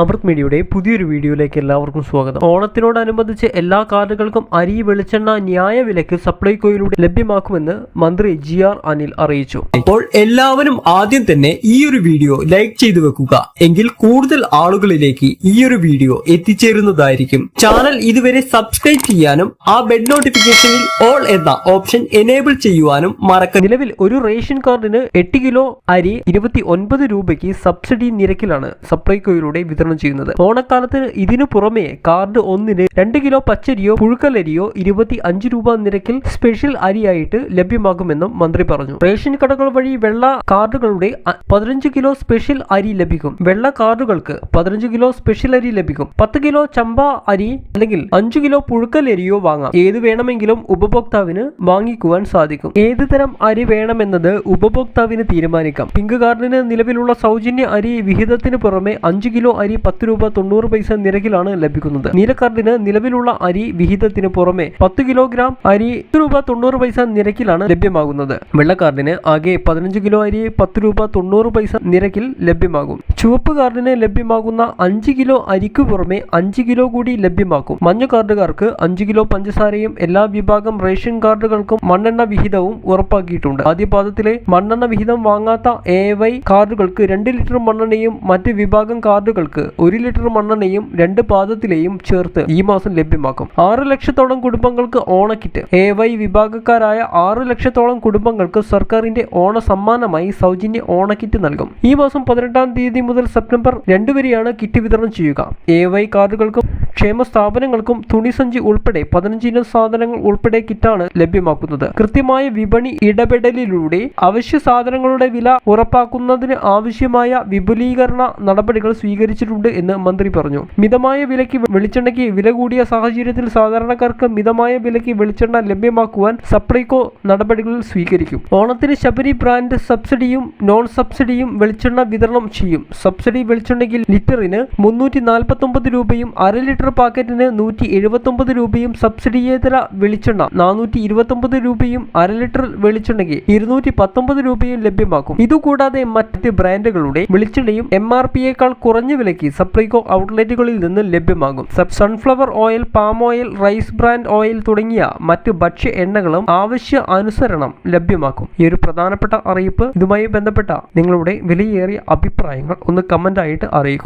അമൃത് മീഡിയയുടെ പുതിയൊരു വീഡിയോയിലേക്ക് എല്ലാവർക്കും സ്വാഗതം. ഓണത്തിനോടനുബന്ധിച്ച് എല്ലാ കാർഡുകൾക്കും അരി വെളിച്ചെണ്ണ ന്യായ വിലക്ക് സപ്ലൈകോയിലൂടെ ലഭ്യമാക്കുമെന്ന് മന്ത്രി ജി ആർ അനിൽ അറിയിച്ചു. അപ്പോൾ എല്ലാവരും ആദ്യം തന്നെ ഈ ഒരു വീഡിയോ ലൈക്ക് ചെയ്തു വെക്കുക. എങ്കിൽ കൂടുതൽ ആളുകളിലേക്ക് ഈ ഒരു വീഡിയോ എത്തിച്ചേരുന്നതായിരിക്കും. ചാനൽ ഇതുവരെ സബ്സ്ക്രൈബ് ചെയ്യാനും ആ ബെഡ് നോട്ടിഫിക്കേഷനിൽ ഓൾ എന്ന ഓപ്ഷൻ എനേബിൾ ചെയ്യുവാനും മറക്ക നിലവിൽ ഒരു റേഷൻ കാർഡിന് എട്ട് കിലോ അരി ഇരുപത്തി ഒൻപത് രൂപയ്ക്ക് സബ്സിഡി നിരക്കിലാണ് സപ്ലൈകോയിലൂടെ വിതരണം ചെയ്യുന്നത്. ഓണക്കാലത്ത് ഇതിനു പുറമെ കാർഡ് ഒന്നിന് രണ്ട് കിലോ പച്ചരിയോ പുഴുക്കലരിയോ ഇരുപത്തി അഞ്ച് രൂപ നിരക്കിൽ സ്പെഷ്യൽ അരിയായിട്ട് ലഭ്യമാകുമെന്നും മന്ത്രി പറഞ്ഞു. റേഷൻ കടകൾ വഴി വെള്ള കാർഡുകളുടെ പതിനഞ്ച് കിലോ സ്പെഷ്യൽ അരി ലഭിക്കും. വെള്ള കാർഡുകൾക്ക് പതിനഞ്ച് കിലോ സ്പെഷ്യൽ അരി ലഭിക്കും. പത്ത് കിലോ ചമ്പ അരി അല്ലെങ്കിൽ അഞ്ചു കിലോ പുഴുക്കലരിയോ വാങ്ങാം. ഏത് വേണമെങ്കിലും ഉപഭോക്താവിന് വാങ്ങിക്കുവാൻ സാധിക്കും. ഏത് തരം അരി വേണമെന്നത് ഉപഭോക്താവിന് തീരുമാനിക്കാം. പിങ്ക് കാർഡിന് നിലവിലുള്ള സൗജന്യ അരി വിഹിതത്തിന് പുറമെ അഞ്ച് കിലോ അരി പത്ത് രൂപ തൊണ്ണൂറ് പൈസ നിരക്കിലാണ് ലഭിക്കുന്നത്. നീല കാർഡിന് നിലവിലുള്ള അരി വിഹിതത്തിന് പുറമെ പത്ത് കിലോഗ്രാം അരി പത്ത് രൂപ തൊണ്ണൂറ് പൈസ നിരക്കിലാണ് ലഭ്യമാകുന്നത്. വെള്ളക്കാർഡിന് ആകെ പതിനഞ്ച് കിലോ അരി പത്ത് രൂപ തൊണ്ണൂറ് പൈസ നിരക്കിൽ ലഭ്യമാകും. ചുവപ്പ് കാർഡിന് ലഭ്യമാകുന്ന അഞ്ച് കിലോ അരിക്ക് പുറമെ അഞ്ച് കിലോ കൂടി ലഭ്യമാക്കും. മഞ്ഞ കാർഡുകാർക്ക് അഞ്ച് കിലോ പഞ്ചസാരയും എല്ലാ വിഭാഗം റേഷൻ കാർഡുകൾക്കും മണ്ണെണ്ണ വിഹിതവും ഉറപ്പാക്കിയിട്ടുണ്ട്. ആദ്യ പാദത്തിലെ മണ്ണെണ്ണ വിഹിതം വാങ്ങാത്ത എ വൈ കാർഡുകൾക്ക് രണ്ട് ലിറ്റർ മണ്ണെണ്ണയും മറ്റ് വിഭാഗം കാർഡുകൾക്ക് ഒരു ലിറ്റർ മണ്ണെണ്ണയും രണ്ട് പാദത്തിലെയും ചേർത്ത് ഈ മാസം ലഭ്യമാക്കും. ആറ് ലക്ഷത്തോളം കുടുംബങ്ങൾക്ക് ഓണക്കിറ്റ്. എ വൈ വിഭാഗക്കാരായ ആറ് ലക്ഷത്തോളം കുടുംബങ്ങൾക്ക് സർക്കാരിന്റെ ഓണ സമ്മാനമായി സൗജന്യ ഓണക്കിറ്റ് നൽകും. ഈ മാസം പതിനെട്ടാം തീയതി മുതൽ സെപ്റ്റംബർ രണ്ട് വരെയാണ് കിറ്റ് വിതരണം ചെയ്യുക. എ വൈ കാർഡുകൾക്കും ക്ഷേമ സ്ഥാപനങ്ങൾക്കും തുണിസഞ്ചി ഉൾപ്പെടെ പതിനഞ്ചിനം സാധനങ്ങൾ ഉൾപ്പെടെ കിറ്റാണ് ലഭ്യമാക്കുന്നത്. കൃത്യമായ വിപണി ഇടപെടലിലൂടെ അവശ്യ സാധനങ്ങളുടെ വില ഉറപ്പാക്കുന്നതിന് ആവശ്യമായ വിപുലീകരണ നടപടികൾ സ്വീകരിച്ചിട്ടുണ്ട് എന്ന് മന്ത്രി പറഞ്ഞു. മിതമായ വിലയ്ക്ക് വെളിച്ചെണ്ണയ്ക്ക് വില കൂടിയ സാഹചര്യത്തിൽ സാധാരണക്കാർക്ക് മിതമായ വിലയ്ക്ക് വെളിച്ചെണ്ണ ലഭ്യമാക്കുവാൻ സപ്ലൈകോ നടപടികൾ സ്വീകരിക്കും. ഓണത്തിന് ശബരി ബ്രാൻഡ് സബ്സിഡിയും നോൺ സബ്സിഡിയും വെളിച്ചെണ്ണ വിതരണം ചെയ്യും. സബ്സിഡി വെളിച്ചെണ്ണയ്ക്ക് ലിറ്ററിന് മുന്നൂറ്റി രൂപയും അര ലിറ്റർ പാക്കറ്റിന് നൂറ്റി എഴുപത്തൊമ്പത് രൂപയും സബ്സിഡിയേതര വെളിച്ചെണ്ണ നാനൂറ്റി ഇരുപത്തൊമ്പത് രൂപയും അര ലിറ്റർ വെളിച്ചെണ്ണയ്ക്ക് ഇരുന്നൂറ്റി പത്തൊമ്പത് രൂപയും ലഭ്യമാക്കും. ഇതുകൂടാതെ മറ്റ് ബ്രാൻഡുകളുടെ വെളിച്ചെണ്ണയും എം ആർ പിയേക്കാൾ കുറഞ്ഞ വിലയ്ക്ക് സപ്ലൈകോ ഔട്ട്ലെറ്റുകളിൽ നിന്ന് ലഭ്യമാകും. Sunflower oil palm oil rice bran oil തുടങ്ങിയ മറ്റ് ഭക്ഷ്യ എണ്ണകളും ആവശ്യ അനുസരണം ലഭ്യമാക്കും. ഈ ഒരു പ്രധാനപ്പെട്ട അറിയിപ്പ് ഇതുമായി ബന്ധപ്പെട്ട നിങ്ങളുടെ വിലയേറിയ അഭിപ്രായങ്ങൾ ഒന്ന് കമന്റ് ആയിട്ട് അറിയിക്കും.